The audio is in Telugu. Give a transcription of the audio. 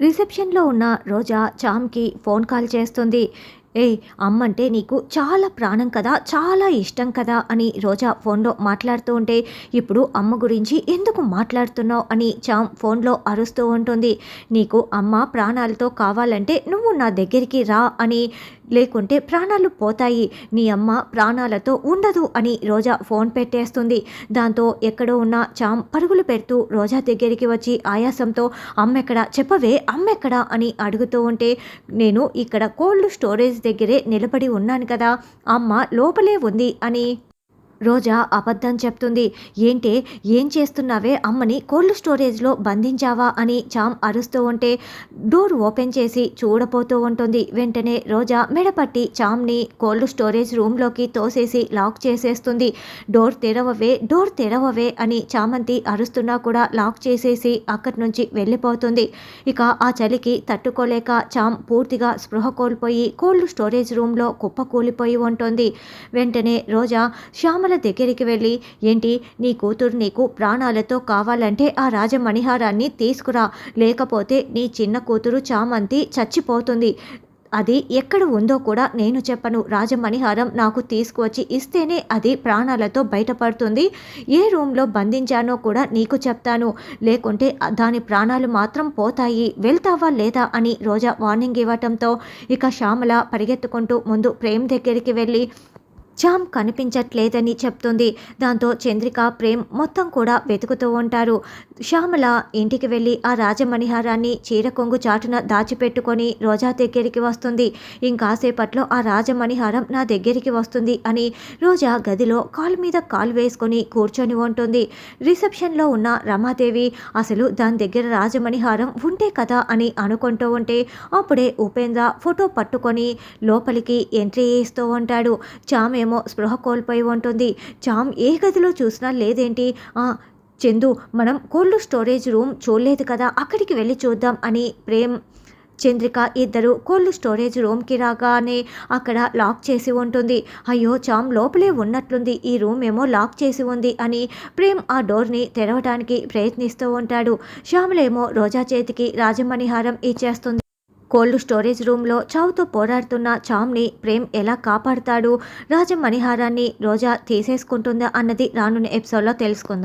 రిసెప్షన్లో ఉన్న రోజా చామ్కి ఫోన్ కాల్ చేస్తుంది. ఏయ్ అమ్మంటే నీకు చాలా ప్రాణం కదా చాలా ఇష్టం కదా అని రోజా ఫోన్లో మాట్లాడుతూ ఉంటే ఇప్పుడు అమ్మ గురించి ఎందుకు మాట్లాడుతున్నావు అని చామ్ ఫోన్లో అరుస్తూ ఉంటుంది. నీకు అమ్మ ప్రాణాలతో కావాలంటే నువ్వు నా దగ్గరికి రా అని లేకుంటే ప్రాణాలు పోతాయి నీ అమ్మ ప్రాణాలతో ఉండదు అని రోజా ఫోన్ పెట్టేస్తుంది. దాంతో ఎక్కడో ఉన్న చామ్ పరుగులు పెడుతూ రోజా దగ్గరికి వచ్చి ఆయాసంతో అమ్మెక్కడ చెప్పవే అమ్మెక్కడ? అని అడుగుతూ ఉంటే నేను ఇక్కడ కోల్డ్ స్టోరేజ్ దగ్గరే నిలబడి ఉన్నాను కదా. అమ్మ లోపలే ఉంది అని రోజా అబద్ధం చెప్తుంది. ఏంటే ఏం చేస్తున్నావే? అమ్మని కోల్డ్ స్టోరేజ్లో బంధించావా? అని చామ్ అరుస్తూ ఉంటే డోర్ ఓపెన్ చేసి చూడపోతూ ఉంటుంది. వెంటనే రోజా మెడపట్టి చామ్ని కోల్డ్ స్టోరేజ్ రూమ్లోకి తోసేసి లాక్ చేసేస్తుంది. డోర్ తెరవవే డోర్ తెరవవే అని చామంతి అరుస్తున్నా కూడా లాక్ చేసేసి అక్కడి నుంచి వెళ్ళిపోతుంది. ఇక ఆ చలికి తట్టుకోలేక చామ్ పూర్తిగా స్పృహ కోల్పోయి కోల్డ్ స్టోరేజ్ రూమ్లో కుప్పకూలిపోయి ఉంటుంది. వెంటనే రోజా శ్యామల దగ్గరికి వెళ్ళి ఏంటి నీ కూతురు నీకు ప్రాణాలతో కావాలంటే ఆ రాజమణిహారాన్ని తీసుకురా. లేకపోతే నీ చిన్న కూతురు చామంతి చచ్చిపోతుంది. అది ఎక్కడ ఉందో కూడా నేను చెప్పను. రాజమణిహారం నాకు తీసుకువచ్చి ఇస్తేనే అది ప్రాణాలతో బయటపడుతుంది. ఏ రూమ్లో బంధించానో కూడా నీకు చెప్తాను. లేకుంటే దాని ప్రాణాలు మాత్రం పోతాయి. వెళ్తావా లేదా? అని రోజా వార్నింగ్ ఇవ్వటంతో ఇక శ్యామల పరిగెత్తుకుంటూ ముందు ప్రేమ్ దగ్గరికి వెళ్ళి జామ్ కనిపించట్లేదని చెప్తుంది. దాంతో చంద్రిక ప్రేమ్ మొత్తం కూడా వెతుకుతూ ఉంటారు. శ్యామల ఇంటికి వెళ్ళి ఆ రాజమణిహారాన్ని చీర కొంగు చాటున దాచిపెట్టుకొని రోజా దగ్గరికి వస్తుంది. ఇంకాసేపట్లో ఆ రాజమణిహారం నా దగ్గరికి వస్తుంది అని రోజా గదిలో కాలు మీద కాలు వేసుకొని కూర్చొని ఉంటుంది. రిసెప్షన్లో ఉన్న రమాదేవి అసలు దాని దగ్గర రాజమణిహారం ఉంటే కదా అని అనుకుంటూ ఉంటే అప్పుడే ఉపేంద్ర ఫోటో పట్టుకొని లోపలికి ఎంట్రీ ఇస్తూ ఉంటాడు. చామ్ ఏమో స్పృహ కోల్పోయి ఉంటుంది. చామ్ ఏ గదిలో చూసినా లేదేంటి? చందు మనం కోల్డ్ స్టోరేజ్ రూమ్ చూడలేదు కదా అక్కడికి వెళ్ళి చూద్దాం అని ప్రేమ్ చంద్రిక ఇద్దరు కోల్డ్ స్టోరేజ్ రూమ్కి రాగానే అక్కడ లాక్ చేసి ఉంటుంది. అయ్యో చామ్ లోపలే ఉన్నట్లుంది ఈ రూమ్ ఏమో లాక్ చేసి ఉంది అని ప్రేమ్ ఆ డోర్ని తెరవడానికి ప్రయత్నిస్తూ ఉంటాడు. శ్యామలేమో రోజా చేతికి రాజమణిహారం ఇచ్చేస్తుంది. కోల్డ్ స్టోరేజ్ రూమ్లో చావుతో పోరాడుతున్న చామ్ని ప్రేమ్ ఎలా కాపాడుతాడు? రాజమణిహారాన్ని రోజా తీసేసుకుంటుందా అన్నది రానున్న ఎపిసోడ్లో తెలుసుకుందాం.